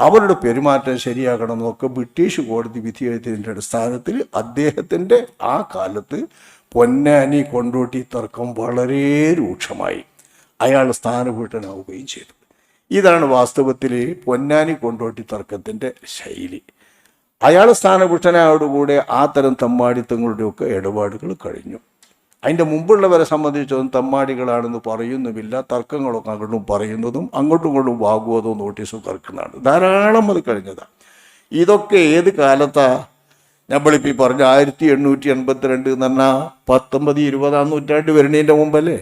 അവരുടെ പെരുമാറ്റം ശരിയാക്കണമെന്നൊക്കെ ബ്രിട്ടീഷ് കോടതി വിധി അടിസ്ഥാനത്തിൽ അദ്ദേഹത്തിന്റെ ആ കാലത്ത് പൊന്നാനി കൊണ്ടോട്ടി തർക്കം വളരെ രൂക്ഷമായി. അയാൾ സ്ഥാനഭൂട്ടനാവുകയും ചെയ്തു. ഇതാണ് വാസ്തവത്തിൽ പൊന്നാനി കൊണ്ടോട്ടി തർക്കത്തിന്റെ ശൈലി. അയാൾ സ്ഥാനഭൂഷണയോടുകൂടെ ആ തരം തമ്മാടിത്തങ്ങളുടെയൊക്കെ ഇടപാടുകൾ കഴിഞ്ഞു. അതിന്റെ മുമ്പുള്ളവരെ സംബന്ധിച്ചൊന്നും തമ്മാടികളാണെന്ന് പറയുന്നുമില്ല തർക്കങ്ങളൊക്കെ അങ്ങോട്ടും പറയുന്നതും അങ്ങോട്ടും ഇങ്ങോട്ടും വാഗ്വാദവും നോട്ടീസും കറക്കുന്നതാണ് ധാരാളം അത് കഴിഞ്ഞതാണ് ഇതൊക്കെ ഏത് കാലത്താ നമ്മളിപ്പോൾ ഈ പറഞ്ഞ ആയിരത്തി എണ്ണൂറ്റി എൺപത്തിരണ്ട് എന്ന് പറഞ്ഞാൽ പത്തൊമ്പത് ഇരുപതാം നൂറ്റാണ്ട് വരുന്നതിന്റെ മുമ്പല്ലേ?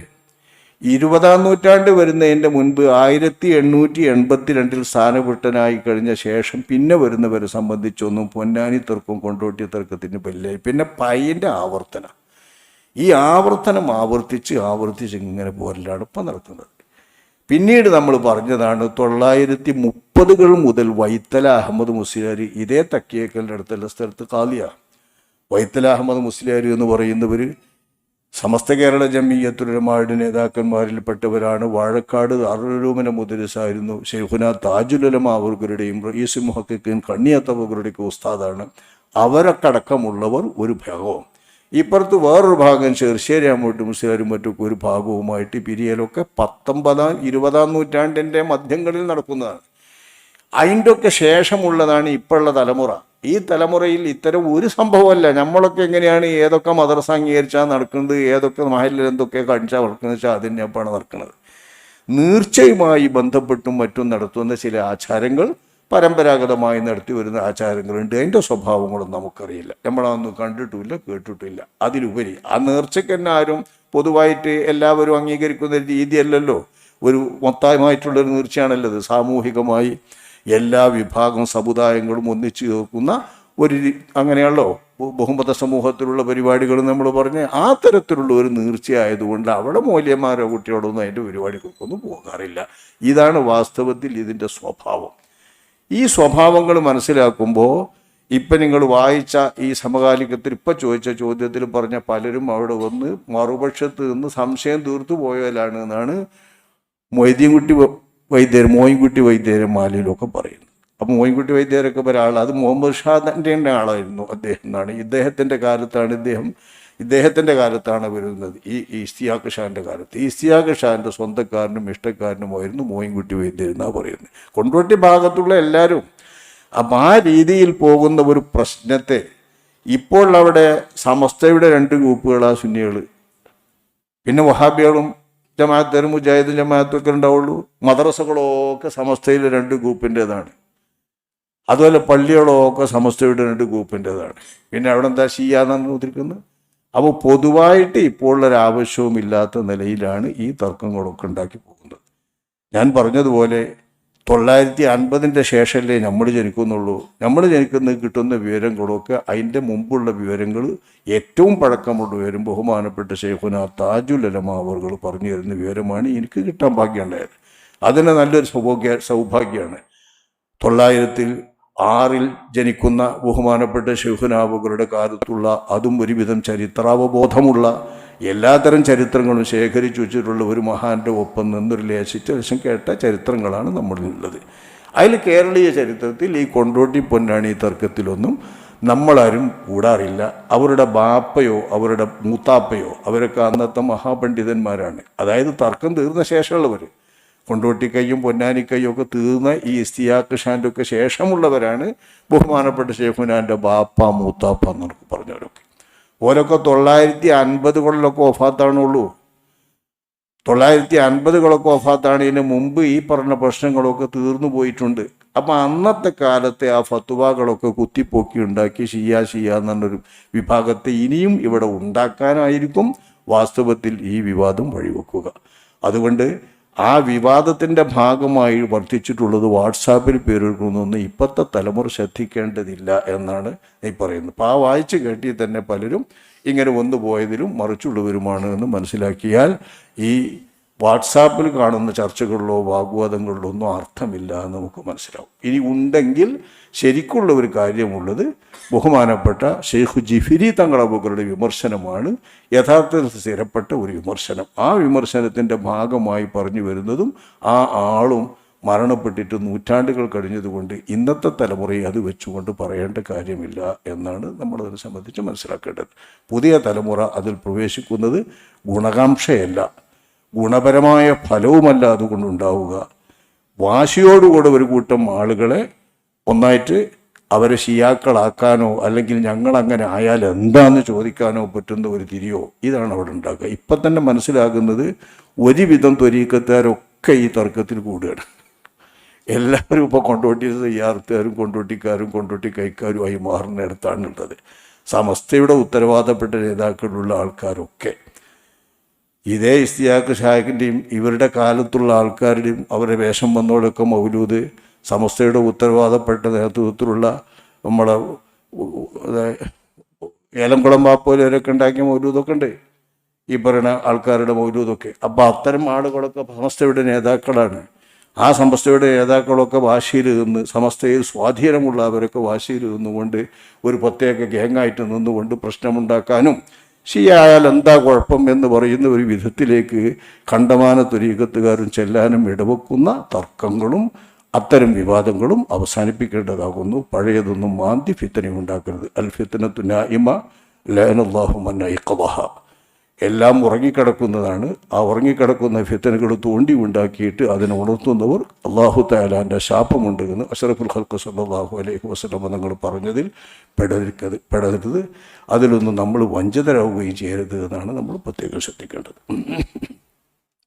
ഇരുപതാം നൂറ്റാണ്ട് വരുന്നതിന്റെ മുൻപ് ആയിരത്തി എണ്ണൂറ്റി എൺപത്തി രണ്ടിൽ സ്ഥാനപുട്ടനായി കഴിഞ്ഞ ശേഷം പിന്നെ വരുന്നവരെ സംബന്ധിച്ചൊന്നും പൊന്നാനി തർക്കവും കൊണ്ടോട്ടി തർക്കത്തിന് പല്ലേ പിന്നെ പയ്യന്റെ ആവർത്തനം. ഈ ആവർത്തനം ആവർത്തിച്ച് ആവർത്തിച്ച് ഇങ്ങനെ പോരലാണ് ഇപ്പം നടക്കുന്നത്. പിന്നീട് നമ്മൾ പറഞ്ഞതാണ് തൊള്ളായിരത്തി മുപ്പതുകൾ മുതൽ വൈത്തല അഹമ്മദ് മുസ്ലിയാർ ഇതേ തക്കിയേക്കലിന്റെ അടുത്തുള്ള സ്ഥലത്ത് കാലിയാണ് വൈത്തല അഹമ്മദ് മുസ്ലിയാർ എന്ന് പറയുന്നവർ സമസ്ത കേരള ജമീയത്തുലമാരുടെ നേതാക്കന്മാരിൽപ്പെട്ടവരാണ്. വാഴക്കാട് അറുരൂമന മുദ്രസായിരുന്നു. ഷെയ്ഖുന താജുലമ അവർഗരുടെയും റയീസ് മുഹക്കിൻ കണ്ണിയത്തവകരുടെയൊക്കെ ഉസ്താദാണ്. അവരൊക്കെ അടക്കമുള്ളവർ ഒരു ഭാഗവും ഇപ്പുറത്ത് വേറൊരു ഭാഗം ചെറുശ്ശേരി അങ്ങോട്ട് മുസ്ലിമാരും മറ്റൊക്കെ ഒരു ഭാഗവുമായിട്ട് പിരിയലൊക്കെ പത്തൊമ്പതാം ഇരുപതാം നൂറ്റാണ്ടിന്റെ മധ്യങ്ങളിൽ നടക്കുന്നതാണ്. അതിന്റെ ഒക്കെ ശേഷമുള്ളതാണ് ഇപ്പോഴുള്ള തലമുറ. ഈ തലമുറയിൽ ഇത്തരം ഒരു സംഭവമല്ല. നമ്മളൊക്കെ എങ്ങനെയാണ് ഏതൊക്കെ മദ്രസ അംഗീകരിച്ചാൽ നടക്കുന്നത് ഏതൊക്കെ മഹലിൽ എന്തൊക്കെ കാണിച്ചാൽ നടക്കുന്നത് വെച്ചാൽ അതിന്റെ നടക്കുന്നത്. നീർച്ചയുമായി ബന്ധപ്പെട്ടും മറ്റും നടത്തുന്ന ചില ആചാരങ്ങൾ പരമ്പരാഗതമായി നടത്തി വരുന്ന ആചാരങ്ങളുണ്ട്. അതിന്റെ സ്വഭാവങ്ങളും നമുക്കറിയില്ല. നമ്മളതൊന്നും കണ്ടിട്ടുമില്ല കേട്ടിട്ടില്ല. അതിലുപരി ആ നേർച്ചയ്ക്ക് തന്നെ ആരും പൊതുവായിട്ട് എല്ലാവരും അംഗീകരിക്കുന്ന രീതിയല്ലല്ലോ. ഒരു മൊത്തമായിട്ടുള്ളൊരു നേർച്ചയാണല്ലോ അത് സാമൂഹികമായി എല്ലാ വിഭാഗം സമുദായങ്ങളും ഒന്നിച്ചു ചേർക്കുന്ന ഒരു അങ്ങനെയാണല്ലോ. ബഹു- ബഹുമത സമൂഹത്തിലുള്ള പരിപാടികൾ നമ്മൾ പറഞ്ഞ് ആ തരത്തിലുള്ള ഒരു നീർച്ചയായതുകൊണ്ട് അവിടെ മൂല്യന്മാരോ കുട്ടിയോടൊന്നും അതിന്റെ പരിപാടികൾക്കൊന്നും പോകാറില്ല. ഇതാണ് വാസ്തവത്തിൽ ഇതിന്റെ സ്വഭാവം. ഈ സ്വഭാവങ്ങൾ മനസ്സിലാക്കുമ്പോൾ ഇപ്പം നിങ്ങൾ വായിച്ച ഈ സമകാലികത്തിൽ ഇപ്പം ചോദിച്ച ചോദ്യത്തിൽ പറഞ്ഞ പലരും അവിടെ വന്ന് മറുപക്ഷത്ത് നിന്ന് സംശയം തീർത്തു പോയാലാണ് എന്നാണ് മൊയ്തീൻകുട്ടി വൈദ്യർ മോയിൻകുട്ടി വൈദ്യരും മാലിയിലൊക്കെ പറയുന്നത്. അപ്പം മോയിൻകുട്ടി വൈദ്യരൊക്കെ ഒരാൾ അത് മുഹമ്മദ് ഷാദിന്റെ ആളായിരുന്നു അദ്ദേഹം എന്നാണ്. ഇദ്ദേഹത്തിന്റെ കാലത്താണ് ഇദ്ദേഹം ഇദ്ദേഹത്തിന്റെ കാലത്താണ് വരുന്നത്. ഈ ഇസ്തിയാഖ് ഷാന്റെ കാലത്ത്. ഇസ്തിയാഖ് ഷാന്റെ സ്വന്തക്കാരനും ഇഷ്ടക്കാരനുമായിരുന്നു മോയിൻകുട്ടി വൈദ്യർ പറയുന്നത്. കൊണ്ടോട്ടി ഭാഗത്തുള്ള എല്ലാവരും അപ്പം ആ രീതിയിൽ പോകുന്ന ഒരു പ്രശ്നത്തെ ഇപ്പോൾ അവിടെ സമസ്തയുടെ രണ്ട് ഗ്രൂപ്പുകളാ സുന്നികൾ പിന്നെ വഹാബികളും ജമാഅത്തരും മുജാഹിദും ജമാഅത്തും ഒക്കെ ഉണ്ടാവുള്ളൂ. മദ്രസകളൊക്കെ സമസ്തയിലെ രണ്ട് ഗ്രൂപ്പിന്റേതാണ്. അതുപോലെ പള്ളികളൊക്കെ സമസ്തയുടെ രണ്ട് ഗ്രൂപ്പിന്റേതാണ്. പിന്നെ അവിടെ എന്താ ചെയ്യാന്നാണ് ഉദ്ദേശിക്കുന്നത്? അപ്പോൾ പൊതുവായിട്ട് ഇപ്പോൾ ഒരു ആവശ്യവുമില്ലാത്ത നിലയിലാണ് ഈ തർക്കങ്ങളൊക്കെ ഉണ്ടാക്കി പോകുന്നത്. ഞാൻ പറഞ്ഞതുപോലെ തൊള്ളായിരത്തി അൻപതിന്റെ ശേഷമല്ലേ നമ്മൾ ജനിക്കുന്നുള്ളൂ. നമ്മൾ ജനിക്കുന്ന കിട്ടുന്ന വിവരങ്ങളൊക്കെ അതിന്റെ മുമ്പുള്ള വിവരങ്ങൾ ഏറ്റവും പഴക്കമുള്ള വിവരം ബഹുമാനപ്പെട്ട ഷെയ്ഖുന താജുൽ അലമ അവർ പറഞ്ഞു തരുന്ന വിവരമാണ് എനിക്ക് കിട്ടാൻ ഭാഗ്യമുണ്ടായത്. അതിന് നല്ലൊരു സൗഭാഗ്യ സൗഭാഗ്യമാണ്. തൊള്ളായിരത്തിൽ ആറിൽ ജനിക്കുന്ന ബഹുമാനപ്പെട്ട ഷെഹുനാബുകളുടെ കാലത്തുള്ള അതും ഒരുവിധം ചരിത്രാവബോധമുള്ള എല്ലാത്തരം ചരിത്രങ്ങളും ശേഖരിച്ചു വെച്ചിട്ടുള്ള ഒരു മഹാന്റെ ഒപ്പം നിന്നൊരു ലേശിച്ച ലക്ഷം കേട്ട ചരിത്രങ്ങളാണ് നമ്മളിലുള്ളത്. അതിൽ കേരളീയ ചരിത്രത്തിൽ ഈ കൊണ്ടോട്ടി പൊന്നാണി തർക്കത്തിലൊന്നും നമ്മളാരും കൂടാറില്ല. അവരുടെ ബാപ്പയോ അവരുടെ മൂത്താപ്പയോ അവരൊക്കെ അന്നത്തെ മഹാപണ്ഡിതന്മാരാണ്. അതായത് തർക്കം തീർന്ന ശേഷമുള്ളവർ കൊണ്ടോട്ടിക്കൈയും പൊന്നാനിക്കയ്യും ഒക്കെ തീർന്ന ഈ ഇസ്തിയാഖ് ഷാന്റെ ഒക്കെ ശേഷമുള്ളവരാണ് ബഹുമാനപ്പെട്ട ഷെയ്ഖുനാന്റെ ബാപ്പ മൂത്താപ്പ എന്നൊക്കെ പറഞ്ഞവരൊക്കെ. ഓരൊക്കെ തൊള്ളായിരത്തി അൻപതുകളിലൊക്കെ ഒഫാത്താണുള്ളൂ തൊള്ളായിരത്തി അൻപതുകളൊക്കെ ഒഫാത്താണ് ഇതിന് മുമ്പ് ഈ പറഞ്ഞ പ്രശ്നങ്ങളൊക്കെ തീർന്നു പോയിട്ടുണ്ട്. അപ്പം അന്നത്തെ കാലത്തെ ആ ഫത്തുവകളൊക്കെ കുത്തിപ്പൊക്കി ഉണ്ടാക്കി ഷിയ ഷിയ എന്നൊരു വിഭാഗത്തെ ഇനിയും ഇവിടെ ഉണ്ടാക്കാനായിരിക്കും വാസ്തവത്തിൽ ഈ വിവാദം വഴിവെക്കുക. അതുകൊണ്ട് ആ വിവാദത്തിന്റെ ഭാഗമായി വർദ്ധിച്ചിട്ടുള്ളത് വാട്സാപ്പിൽ പേരെടുക്കുന്നൊന്നും ഇപ്പോഴത്തെ തലമുറ ശ്രദ്ധിക്കേണ്ടതില്ല എന്നാണ് ഈ പറയുന്നത്. അപ്പോൾ ആ വായിച്ച് കേട്ടി തന്നെ പലരും ഇങ്ങനെ വന്നു പോയതിലും മറിച്ചുള്ളവരുമാണ് എന്ന് മനസ്സിലാക്കിയാൽ ഈ വാട്സാപ്പിൽ കാണുന്ന ചർച്ചകളിലോ വാഗ്വാദങ്ങളിലോ ഒന്നും അർത്ഥമില്ല എന്ന് നമുക്ക് മനസ്സിലാവും. ഇനി ഉണ്ടെങ്കിൽ ശരിക്കുള്ള ഒരു കാര്യമുള്ളത് ബഹുമാനപ്പെട്ട ഷെയ്ഖ് ജിഫിരി തങ്ങളബുകളുടെ വിമർശനമാണ്. യഥാർത്ഥത്തിൽ സ്ഥിരപ്പെട്ട ഒരു വിമർശനം. ആ വിമർശനത്തിന്റെ ഭാഗമായി പറഞ്ഞു വരുന്നതും ആ ആളും മരണപ്പെട്ടിട്ട് നൂറ്റാണ്ടുകൾ കഴിഞ്ഞതുകൊണ്ട് ഇന്നത്തെ തലമുറയെ അത് വെച്ചുകൊണ്ട് പറയേണ്ട കാര്യമില്ല എന്നാണ് നമ്മളതിനെ സംബന്ധിച്ച് മനസ്സിലാക്കേണ്ടത്. പുതിയ തലമുറ അതിൽ പ്രവേശിക്കുന്നത് ഗുണകാംക്ഷയല്ല. ഗുണപരമായ ഫലവുമല്ല അതുകൊണ്ടുണ്ടാവുക. വാശിയോടുകൂടെ ഒരു കൂട്ടം ആളുകളെ ഒന്നായിട്ട് അവരെ ഷിയാക്കളാക്കാനോ അല്ലെങ്കിൽ ഞങ്ങൾ അങ്ങനെ ആയാൽ എന്താന്ന് ചോദിക്കാനോ പറ്റുന്ന ഒരു തിരിയോ ഇതാണ് അവിടെ ഉണ്ടാക്കുക. ഇപ്പം തന്നെ മനസ്സിലാകുന്നത് ഒരുവിധം ത്വരീക്കത്തുകാരൊക്കെ ഈ തർക്കത്തിൽ കൂടുകയാണ്. എല്ലാവരും ഇപ്പോൾ കൊണ്ടോട്ടി തയ്യാറത്തുകാരും കൊണ്ടോട്ടിക്കാരും കൊണ്ടോട്ടി കൈക്കാരുമായി മാറുന്നിടത്താണ് ഉള്ളത് സമസ്തയുടെ ഉത്തരവാദപ്പെട്ട നേതാക്കളുള്ള ആൾക്കാരൊക്കെ ഇതേ ഇസ്തിയാക്ക് ഷാഹിന്റെയും ഇവരുടെ കാലത്തുള്ള ആൾക്കാരുടെയും അവരുടെ വേഷം വന്നോടൊക്കെ മൗലൂദ് സമസ്തയുടെ ഉത്തരവാദപ്പെട്ട നേതൃത്വത്തിലുള്ള നമ്മളെ ഏലംകുളം ബാപ്പോലൊക്കെ ഉണ്ടാക്കിയ മൗലൂദൊക്കെ ഉണ്ട്. ഈ പറയുന്ന ആൾക്കാരുടെ മൗലൂദൊക്കെ. അപ്പോൾ അത്തരം ആളുകളൊക്കെ സമസ്തയുടെ നേതാക്കളാണ്. ആ സമസ്തയുടെ നേതാക്കളൊക്കെ വാശിയിൽ നിന്ന് സമസ്തയിൽ സ്വാധീനമുള്ളവരൊക്കെ വാശിയിൽ നിന്നുകൊണ്ട് ഒരു പ്രത്യേക ഗ്യാങ്ങായിട്ട് നിന്നുകൊണ്ട് പ്രശ്നമുണ്ടാക്കാനും ഷിയായാൽ എന്താ കുഴപ്പം എന്ന് പറയുന്ന ഒരു വിധത്തിലേക്ക് കണ്ടമാന തുരീകത്തുകാരും ചെല്ലാനും ഇടവെക്കുന്ന തർക്കങ്ങളും അത്തരം വിവാദങ്ങളും അവസാനിപ്പിക്കേണ്ടതാകുന്നു. പഴയതൊന്നും മാന്തി ഫിത്തനെ ഉണ്ടാക്കരുത് അൽ നായിമ മന്നൈക്കബഹ എല്ലാം ഉറങ്ങിക്കിടക്കുന്നതാണ്. ആ ഉറങ്ങിക്കിടക്കുന്ന ഫിത്തനുകൾ തോണ്ടി ഉണ്ടാക്കിയിട്ട് അതിനെ ഉണർത്തുന്നവർ അള്ളാഹു താലാന്റെ ശാപമുണ്ട് എന്ന് അഷറഫുൽ ഹൽക്ക് സല്ലാഹു അലൈഹി വസ്ലമ നിങ്ങൾ പറഞ്ഞതിൽ പെടരുക്കത് പെടരുത്. അതിലൊന്നും നമ്മൾ വഞ്ചിതരാകുകയും ചെയ്യരുത് എന്നാണ് നമ്മൾ പ്രത്യേകം ശ്രദ്ധിക്കേണ്ടത്.